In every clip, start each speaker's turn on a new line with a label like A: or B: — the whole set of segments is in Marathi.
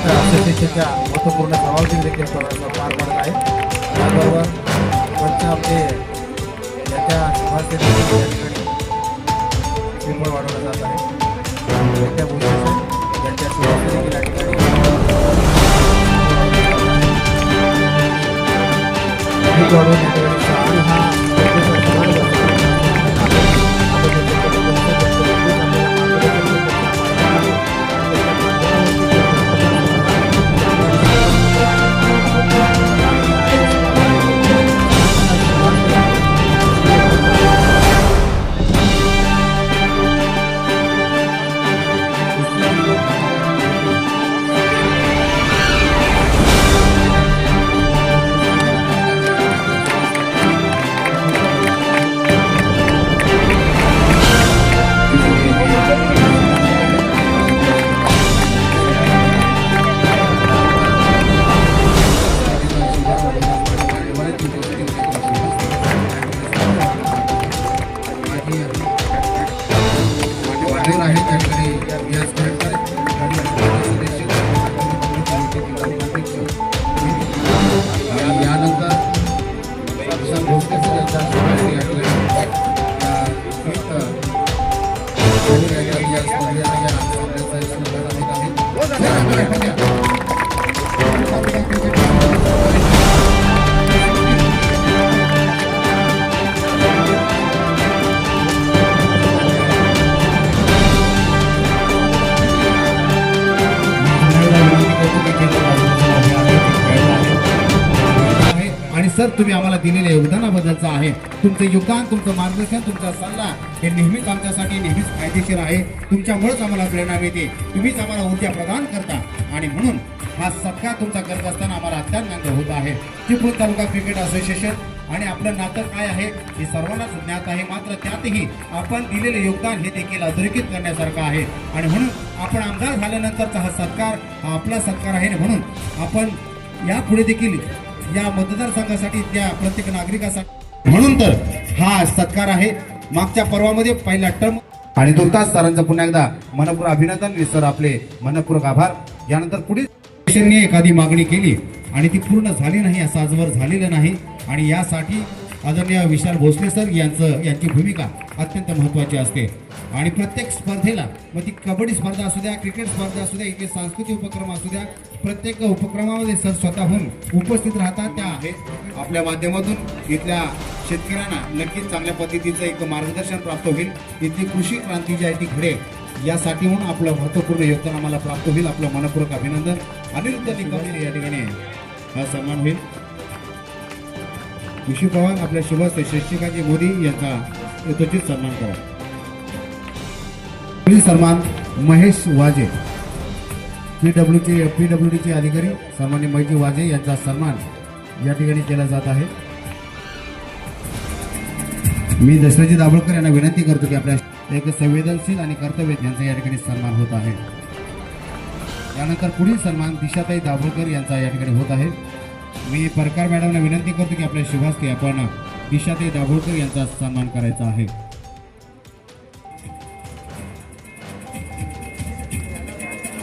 A: माणूस जर असोसिएशनच्या महत्त्वपूर्ण सभापती देखील पार पडत आहे. त्याबरोबर वरच्या आपले याच्या शुभारती या ठिकाणी श्रीफळ वाढवलं जात आहे. त्यांच्या भूषण यांच्या शुभारती देखील या ठिकाणी वाढवून या ठिकाणी
B: सर
A: तुम्ही आम्हाला दिलेल्या योगदानाबद्दलचं आहे. तुमचं योगदान तुमचं मार्गदर्शन तुमचा सल्ला हे नेहमीच आमच्यासाठी नेहमीच फायदेशीर आहे. तुमच्यामुळेच आम्हाला प्रेरणा मिळते. तुम्हीच आम्हाला ऊर्जा प्रदान करता. आणि म्हणून हा सत्कार तुमचा करत असताना आम्हाला अत्यंत होत आहे. चिपळूण तालुका क्रिकेट असोसिएशन आणि आपलं नातं काय आहे हे सर्वांनाच ज्ञात आहे. मात्र त्यातही आपण दिलेले योगदान हे देखील अधोरेखित करण्यासारखं आहे. आणि म्हणून आपण आमदार झाल्यानंतरचा हा सत्कार हा आपला सत्कार आहे. म्हणून आपण यापुढे देखील या मतदारसंघासाठी त्या प्रत्येक नागरिकासाठी. म्हणून तर हा सत्कार आहे मागच्या पर्वामध्ये पहिला टर्म. आणि दुर्तास सरांचं पुन्हा एकदा मनपूर्वक अभिनंदन सर आपले मनपूर्वक आभार. यानंतर पुढील एखादी मागणी केली आणि ती पूर्ण झाली नाही असं आजवर झालेलं नाही. आणि यासाठी आदरणीय विशाल भोसले सर यांचं यांची भूमिका अत्यंत महत्त्वाची असते. आणि प्रत्येक स्पर्धेला मग ती कबड्डी स्पर्धा असू द्या क्रिकेट स्पर्धा असू द्या इथे सांस्कृतिक उपक्रम असू द्या प्रत्येक उपक्रमामध्ये सर स्वतःहून उपस्थित राहतात त्या आहेत. आपल्या माध्यमातून इथल्या शेतकऱ्यांना नक्कीच चांगल्या पद्धतीचं एक मार्गदर्शन प्राप्त होईल. इथली कृषी क्रांती जी आहे ती घडेल यासाठी म्हणून आपलं महत्त्वपूर्ण योगदान आम्हाला प्राप्त होईल. आपलं मनपूर्वक अभिनंदन. अनिरुद्ध निकम या ठिकाणी हा सन्मान होईल. विशू पवार आपल्या शुभस्ते शशिकांत मोदी यांचा यथोचित सन्मान करा. पुढील सन्मान महेश वाजे. पी डब्ल्यूचे पी डब्ल्यू डीचे अधिकारी सन्मान्य महेशजी वाजे यांचा सन्मान या ठिकाणी केला जात आहे. मी दशरथजी दाभोळकर यांना विनंती करतो की आपल्या एक संवेदनशील आणि कर्तव्य यांचा या ठिकाणी सन्मान होत आहे. त्यानंतर पुढील सन्मान दिशाताई दाभोळकर यांचा या ठिकाणी होत आहे. मी परकार मॅडमना विनंती करतो की आपल्या शुभास्ते आपण दिशाते दाभोळकर यांचा सन्मान करायचा आहे.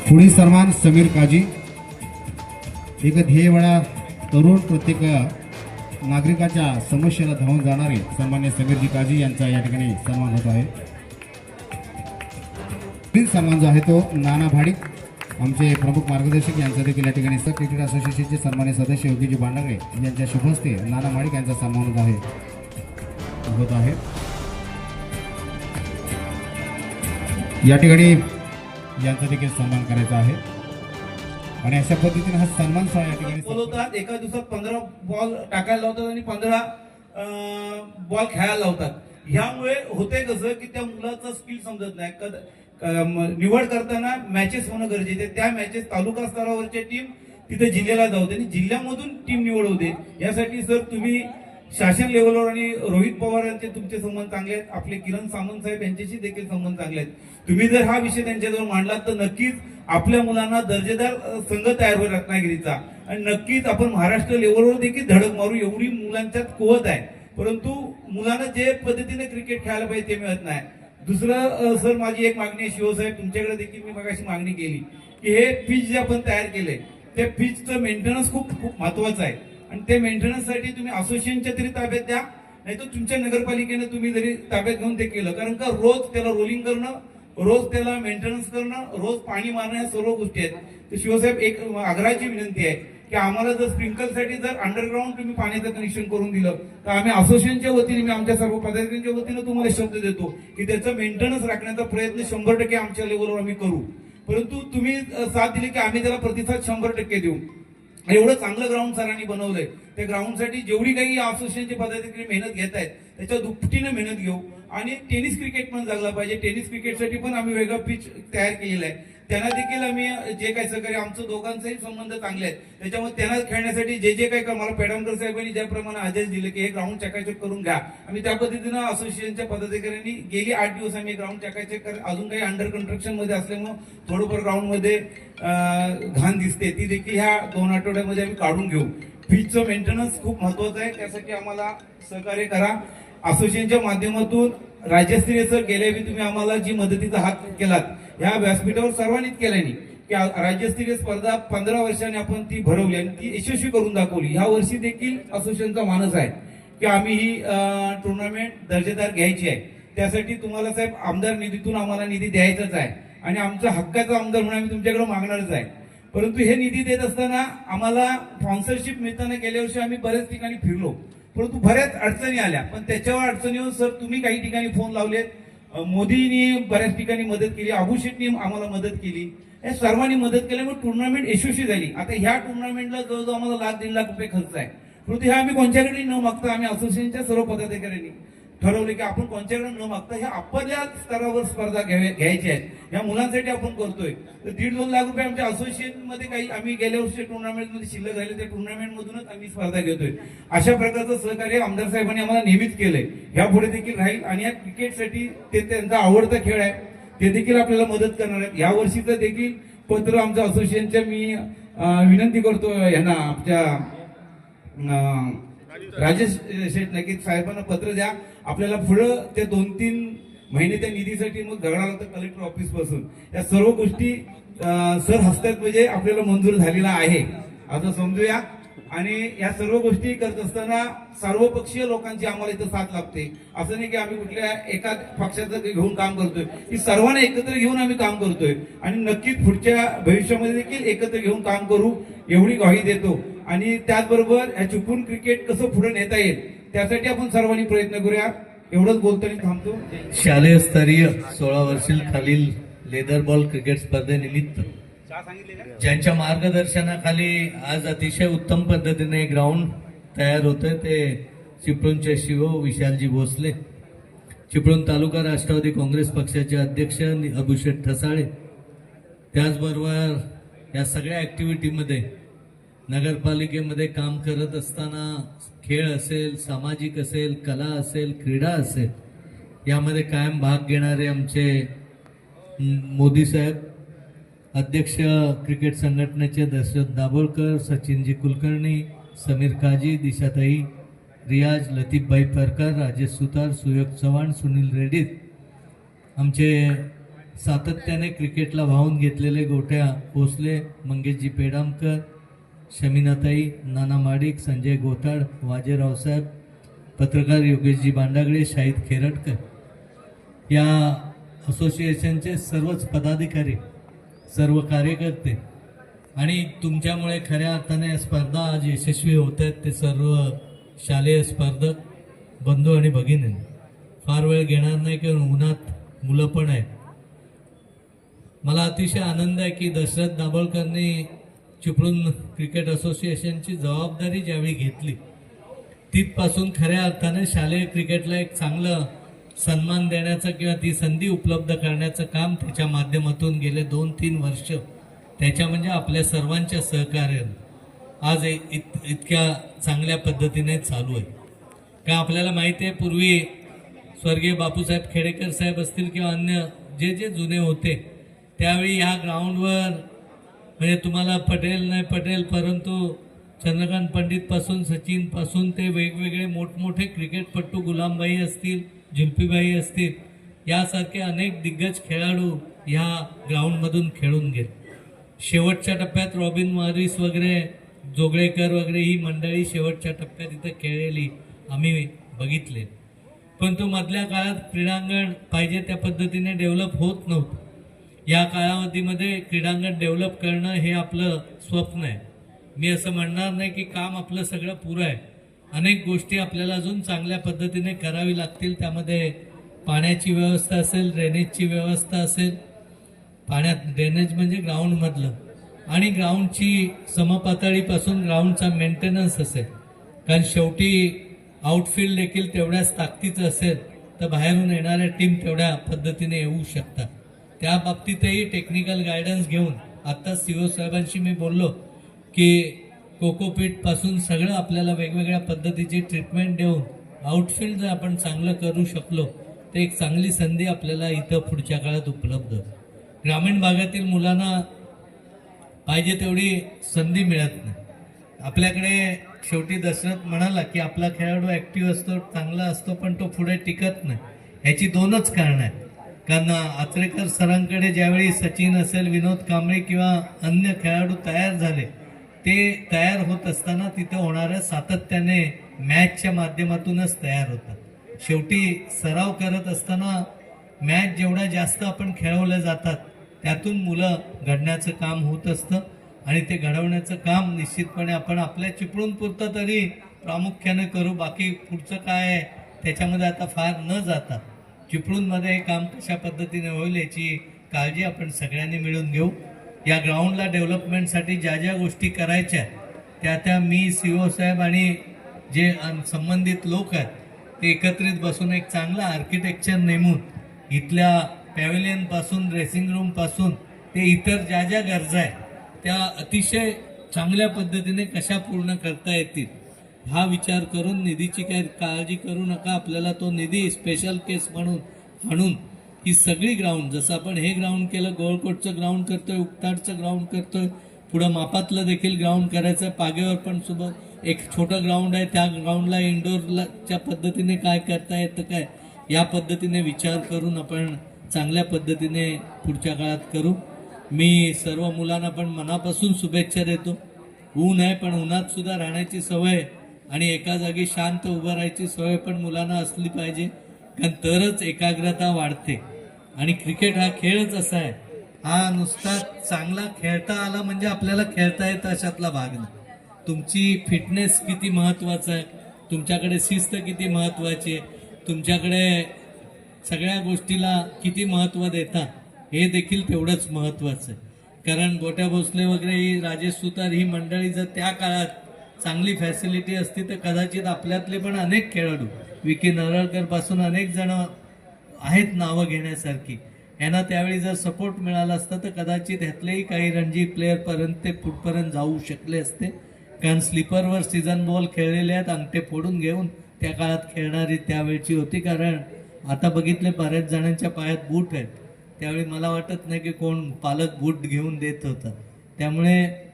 A: पुढील सन्मान समीर काजी एक ध्येयवाडा तरुण प्रत्येक नागरिकाच्या समस्येला धावून जाणारे सन्मान्य समीरजी काजी यांचा या ठिकाणी सन्मान होत आहे. पुढील सन्मान जो आहे तो नाना भाडिक आमचे प्रमुख मार्गदर्शक यांचा देखील या ठिकाणी सब क्रिकेट असोसिएशनचे सन्मान्य सदस्य योगीजी बांडरे यांच्या शुभहस्ते नाना माडिक यांचा सन्मान होत आहे. होत आहे. या ठिकाणी यांचा देखील सन्मान करायचा आहे. आणि अशा पद्धतीने हा सन्मान सोहळा या ठिकाणी
C: बोलवतात एका दिवसात पंधरा बॉल टाकायला लावतात आणि पंधरा बॉल खेळायला लावतात. ह्यामुळे होते कसं की त्या मुलाचा स्किल समजत नाही. कदा क- निवड करताना मॅचेस होणं गरजेचे आहे. त्या मॅचेस तालुका स्तरावरच्या टीम तिथे जिल्ह्याला जाऊ दे आणि जिल्ह्यामधून टीम निवड होते यासाठी सर तुम्ही शासन लेवलवर आणि रोहित पवार यांचे तुमचे संबंध चांगले आहेत. आपले किरण सामंत साहेब यांच्याशी देखील संबंध चांगले आहेत. तुम्ही जर हा विषय त्यांच्याजवळ मांडलात तर नक्कीच आपल्या मुलांना दर्जेदार संघ तयार होईल रत्नागिरीचा. आणि नक्कीच आपण महाराष्ट्र लेवलवर देखील धडक मारू. एवढी मुलांच्यात कुवत आहे. परंतु मुलांना जे पद्धतीने क्रिकेट खेळायला पाहिजे ते मिळत नाही. दुसरं सर माझी एक मागणी आहे शिवसाहेब तुमच्याकडे देखील मी मगाशी मागणी केली की हे पीच जे आपण तयार केले त्या पीचचं मेंटेनन्स खूप खूप महत्वाचं आहे. आणि ते मेंटेनन्ससाठी तुम्ही असोसिएशनच्या तरी ताब्यात द्या नाही तर तुमच्या नगरपालिकेने तुम्ही जरी ताब्यात घेऊन ते केलं कारण का रोज त्याला रोलिंग करणं रोज त्याला मेंटेनन्स करणं रोज पाणी मारणं या सर्व गोष्टी आहेत. तर शिवसाहेब एक आग्रहाची विनंती आहे की आम्हाला जर स्प्रिंकलसाठी जर अंडरग्राऊंड तुम्ही पाण्याचं कनेक्शन करून दिलं तर आम्ही असोसिएशनच्या वतीने मी आमच्या सर्व पदाधिकाऱ्यांच्या वतीने तुम्हाला शब्द देतो की त्याचं मेंटेनन्स राखण्याचा प्रयत्न शंभर टक्के आमच्या लेवलवर आम्ही करू. परंतु तुम्ही साथ दिली की आम्ही त्याला प्रतिसाद शंभर टक्के देऊ. एवढं चांगलं ग्राउंड सरांनी बनवलंय. त्या ग्राउंडसाठी जेवढी काही असोसिएशनचे पदाधिकारी मेहनत घेत आहेत त्याच्या दुपटीने मेहनत घेऊ. आणि टेनिस क्रिकेट पण जगला पाहिजे. टेनिस क्रिकेटसाठी पण आम्ही वेगळा पिच तयार केलेला आहे. त्यांना देखील आम्ही जे काही सहकार्य आमचं दोघांचाही संबंध चांगले आहेत. त्याच्यामुळे त्यांना खेळण्यासाठी जे जे काही का- मला पेडामकर साहेबांनी ज्याप्रमाणे आदेश दिले की हे ग्राउंड चकाचक करून घ्या. आम्ही त्या पद्धतीनं असोसिएशनच्या पदाधिकाऱ्यांनी गेली आठ दिवस आम्ही ग्राउंड चकाचक कर अजून काही अंडर कन्स्ट्रक्शनमध्ये असल्यामुळं थोडंफार ग्राउंडमध्ये घाण दिसते. ती देखील ह्या दोन आठवड्यामध्ये आम्ही काढून घेऊ. पिचचं मेंटेनन्स खूप महत्वाचं आहे. त्यासाठी आम्हाला सहकार्य करा. असोसिएशनच्या माध्यमातून राज्यस्तरीय सर गेल्या वेळी तुम्ही आम्हाला जी मदतीचा हात केलात ह्या व्यासपीठावर सर्वांनीच केल्यानी की राज्यस्तरीय स्पर्धा पंधरा वर्षांनी आपण ती भरवली आणि ती यशस्वी करून दाखवली. ह्या वर्षी देखील असोसिएशनचा मानस आहे की आम्ही ही टुर्नामेंट दर्जेदार घ्यायची आहे. त्यासाठी तुम्हाला साहेब आमदार निधीतून आम्हाला निधी द्यायचाच आहे आणि आमचा हक्काचा आमदार म्हणून आम्ही तुमच्याकडे मागणारच आहे. परंतु हे निधी देत असताना आम्हाला स्पॉन्सरशिप मिळताना गेल्या वर्षी आम्ही बऱ्याच ठिकाणी फिरलो. परंतु बऱ्याच अडचणी आल्या. पण त्याच्यावर अडचणीवर सर तुम्ही काही ठिकाणी फोन लावलेत. मोदींनी बऱ्याच ठिकाणी मदत केली. अबू आम्हाला मदत केली. या सर्वांनी मदत केल्यामुळे टुर्नामेंट यशस्वी झाली. आता ह्या टुर्नामेंटला जवळजवळ आम्हाला लाख दीड लाख रुपये खर्च आहे. परंतु ह्या आम्ही कोणत्याकडे न मागता आम्ही असोसिएशनच्या सर्व पदाधिकाऱ्यांनी ठरवले की आपण कोणच्याकडे न मागता ह्या आपल्या स्तरावर स्पर्धा घ्यायची आहेत या मुलांसाठी आपण करतोय. तर दीड दोन लाख रुपये आमच्या असोसिएशनमध्ये काही आम्ही गेल्या वर्षी टुर्नामेंटमध्ये शिल्लक झाले त्या टुर्नामेंटमधूनच आम्ही स्पर्धा घेतोय. अशा प्रकारचं सहकार्य आमदार साहेबांनी आम्हाला नेहमीच केलंय. यापुढे देखील राहील आणि या क्रिकेटसाठी ते त्यांचा आवडता खेळ आहे. ते देखील आपल्याला मदत करणार आहेत. या वर्षीचं देखील पत्र आमच्या असोसिएशनच्या मी विनंती करतो यांना. आमच्या राजेश शेठ नक्कीच साहेबांना पत्र द्या. आपल्याला पुढं ते दोन तीन महिने त्या निधीसाठी मग झगडा लागतं कलेक्टर ऑफिसपासून. या सर्व गोष्टी सर हस्तात म्हणजे आपल्याला मंजूर झालेला आहे. असं समजूया. आणि या सर्व गोष्टी करत असताना सर्वपक्षीय लोकांची आम्हाला इथं साथ लागते असं नाही की आम्ही कुठल्या एका पक्षाचं घेऊन काम करतोय. की सर्वांना एकत्र घेऊन आम्ही काम करतोय. आणि नक्कीच पुढच्या भविष्यामध्ये देखील एकत्र घेऊन काम करू एवढी ग्वाही देतो. आणि त्याचबरोबर ह्या चुकून क्रिकेट कसं पुढे नेता येईल त्यासाठी आपण सर्वांनी प्रयत्न करूया. एवढंच बोलताना थांबतो.
D: शालेय स्तरीय सोळा वर्षील खालील लेदर बॉल क्रिकेट स्पर्धेनिमित्त ज्यांच्या मार्गदर्शनाखाली आज अतिशय उत्तम पद्धतीने ग्राउंड तयार होतंय ते चिपळूणचे शिव विशालजी भोसले चिपळूण तालुका राष्ट्रवादी काँग्रेस पक्षाचे अध्यक्ष अभिषेक ठसाळे त्याचबरोबर या सगळ्या ऍक्टिव्हिटीमध्ये नगरपालिकेमध्ये काम करत असताना खेळ असेल सामाजिक असेल कला असेल क्रीडा असेल यामध्ये कायम भाग घेणारे आमचे मोदी साहेब अध्यक्ष क्रिकेट संघटनेचे दशरथ दाभोळकर सचिनजी कुलकर्णी समीर काजी दिशाताई रियाज लतीफभाई परकर राजेश सुतार सुयोग चव्हाण सुनील रेड्डीत आमचे सातत्याने क्रिकेटला वाहून घेतलेले गोट्या भोसले मंगेशजी पेडामकर शमीनाताई नाना माडिक संजय गोताड वाजे रावसाहेब पत्रकार योगेशजी बांडागडे शाहिद खेरटकर. या असोसिएशनचे सर्वच पदाधिकारी सर्व कार्यकर्ते आणि तुमच्यामुळे खऱ्या अर्थाने स्पर्धा आज यशस्वी होत आहेत ते सर्व शालेय स्पर्धक बंधू आणि भगिनी. फार वेळ घेणार नाही कारण उन्हात मुलं पण आहेत. मला अतिशय आनंद आहे की दशरथ दाभोळकरनी चिपळूण क्रिकेट असोसिएशनची जबाबदारी ज्यावेळी घेतली तिथपासून खऱ्या अर्थाने शालेय क्रिकेटला एक चांगलं सन्मान देण्याचं किंवा ती संधी उपलब्ध करण्याचं काम त्याच्या माध्यमातून गेले दोन तीन वर्ष. त्याच्या म्हणजे आपल्या सर्वांच्या सहकार्यानं. आज इत इतक्या चांगल्या पद्धतीने चालू आहे. का आपल्याला माहिती आहे पूर्वी स्वर्गीय बापूसाहेब खेडेकर साहेब असतील किंवा अन्य जे जे जुने होते त्यावेळी ह्या ग्राउंडवर म्हणजे तुम्हाला पटेल नाही पटेल परंतु चंद्रकांत पंडितपासून सचिनपासून ते वेगवेगळे मोठमोठे क्रिकेटपटू गुलामबाई असतील झिल्पीबाई असतील यासारखे अनेक दिग्गज खेळाडू ह्या ग्राउंडमधून खेळून गेले शेवटच्या टप्प्यात रॉबिन मॉरिस वगैरे जोगळेकर वगैरे ही मंडळी शेवटच्या टप्प्यात इथं खेळलेली आम्ही बघितले. पण तो मधल्या काळात क्रीडांगण पाहिजे त्या पद्धतीने डेव्हलप होत नव्हतं. या कालावधीमध्ये क्रीडांगण डेव्हलप करणं हे आपलं स्वप्न आहे. मी असं म्हणणार नाही की काम आपलं सगळं पुरं आहे. अनेक गोष्टी आपल्याला अजून चांगल्या पद्धतीने करावी लागतील. त्यामध्ये पाण्याची व्यवस्था असेल ड्रेनेजची व्यवस्था असेल. पाण्यात ड्रेनेज म्हणजे ग्राउंडमधलं आणि ग्राउंडची समपातळीपासून ग्राउंडचा मेंटेनन्स असेल. कारण शेवटी आउटफील्ड देखील तेवढ्याच ताकदीचं असेल तर बाहेरून येणाऱ्या टीम तेवढ्या पद्धतीने येऊ शकतात. त्या बाबतीतही टेक्निकल गायडन्स घेऊन आत्ता सी ओ साहेबांशी मी बोललो की कोकोपीटपासून सगळं आपल्याला वेगवेगळ्या पद्धतीची ट्रीटमेंट देऊन आउटफील्ड जर आपण चांगलं करू शकलो तर एक चांगली संधी आपल्याला इथं पुढच्या काळात उपलब्ध. ग्रामीण भागातील मुलांना पाहिजे तेवढी संधी मिळत नाही. आपल्याकडे शेवटी दशरथ म्हणाला की आपला खेळाडू ॲक्टिव्ह असतो चांगला असतो पण तो पुढे टिकत नाही. ह्याची दोनच कारणं आहेत. कारण आचरेकर सरांकडे ज्यावेळी सचिन असेल विनोद कांबळे किंवा अन्य खेळाडू तयार झाले ते तयार होत असताना तिथं होणाऱ्या सातत्याने मॅचच्या माध्यमातूनच तयार होतात. शेवटी सराव करत असताना मॅच जेवढ्या जास्त आपण खेळवल्या जातात त्यातून मुलं घडण्याचं काम होत असतं आणि ते घडवण्याचं काम निश्चितपणे आपण आपल्या चिपळून पुरतं तरी प्रामुख्याने करू. बाकी पुढचं काय आहे त्याच्यामध्ये आता फार न जाता चिपळूणमध्ये हे काम कशा पद्धतीने होईल याची काळजी आपण सगळ्यांनी मिळून घेऊ. या ग्राउंडला डेव्हलपमेंटसाठी ज्या ज्या गोष्टी करायच्या आहेत, त्या त्या मी सी ओ साहेब आणि जे संबंधित लोक आहेत ते एकत्रित बसून एक चांगला आर्किटेक्चर नेमून इथल्या पॅव्हिलियनपासून ड्रेसिंग रूमपासून ते इतर ज्या ज्या गरजा आहेत त्या अतिशय चांगल्या पद्धतीने कशा पूर्ण करता येतील हा विचार करून निधीची काही काळजी करू नका. आपल्याला तो निधी स्पेशल केस म्हणून आणून ही सगळी ग्राउंड जसं आपण हे ग्राउंड केलं गोळकोटचं ग्राउंड करतोय उक्ताडचं ग्राउंड करतोय पुढं मापातलं देखील ग्राउंड करायचं. पागेवर पण सुद्धा एक छोटं ग्राउंड आहे. त्या ग्राउंडला इंडोरच्या पद्धतीने काय करता येतं काय या पद्धतीने विचार करून आपण चांगल्या पद्धतीने पुढच्या काळात करू. मी सर्व मुलांना पण मनापासून शुभेच्छा देतो. ऊन आहे पण उन्हात सुद्धा राहण्याची सवय आणि एका जागी शांत उभं राहायची सवय पण मुलांना असली पाहिजे. कारण तरच एकाग्रता वाढते. आणि क्रिकेट हा खेळच असा आहे. हा नुसता चांगला खेळता आला म्हणजे आपल्याला खेळता येतं अशातला भाग नाही. तुमची फिटनेस किती महत्वाचं आहे? तुमच्याकडे शिस्त किती महत्वाची आहे? तुमच्याकडे सगळ्या गोष्टीला किती महत्त्व देता हे देखील तेवढंच महत्वाचं आहे. कारण गोट्या भोसले वगैरे ही राजेश सुतार ही मंडळी जर त्या काळात चांगली फॅसिलिटी असती तर कदाचित आपल्यातले पण अनेक खेळाडू विकी नरळकरपासून अनेक जण आहेत नावं घेण्यासारखी. यांना त्यावेळी जर सपोर्ट मिळाला असता तर कदाचित ह्यातलेही काही रणजी प्लेअरपर्यंत ते फुटपर्यंत जाऊ शकले असते. कारण स्लीपरवर सीझन बॉल खेळलेले आहेत अंगठे फोडून घेऊन त्या काळात खेळणारी त्यावेळची होती. कारण आता बघितले बऱ्याच जणांच्या पायात बूट आहेत. त्यावेळी मला वाटत नाही की कोण पालक बूट घेऊन देत होता. त्यामुळे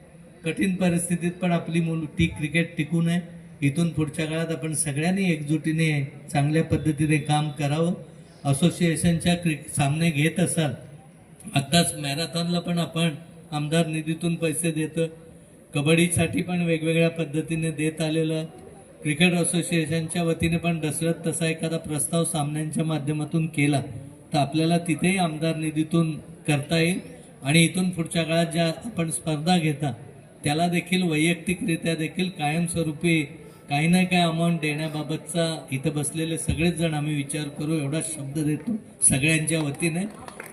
D: कठीण परिस्थितीत पण आपली मुलं टी क्रिकेट टिकून आहे. इथून पुढच्या काळात आपण सगळ्यांनी एकजुटीने चांगल्या पद्धतीने काम करावं. असोसिएशनच्या क्रिक सामने घेत असाल आत्ताच मॅरेथॉनला पण आपण आमदार निधीतून पैसे देतो. कबड्डीसाठी पण वेगवेगळ्या पद्धतीने देत आलेलं क्रिकेट असोसिएशनच्या वतीने पण दसरथ तसा एखादा प्रस्ताव सामन्यांच्या माध्यमातून केला तर आपल्याला तिथेही आमदार निधीतून करता येईल. आणि इथून पुढच्या काळात ज्या आपण स्पर्धा घेता त्याला देखील वैयक्तिकरित्या देखील कायमस्वरूपी काही ना काही अमाऊंट देण्याबाबतचा इथं बसलेले सगळेच जण आम्ही विचार करू एवढा शब्द देतो सगळ्यांच्या वतीने.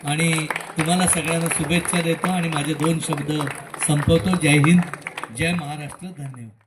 D: आणि तुम्हाला सगळ्यांना शुभेच्छा देतो आणि माझे दोन शब्द संपवतो. जय हिंद जय महाराष्ट्र धन्यवाद.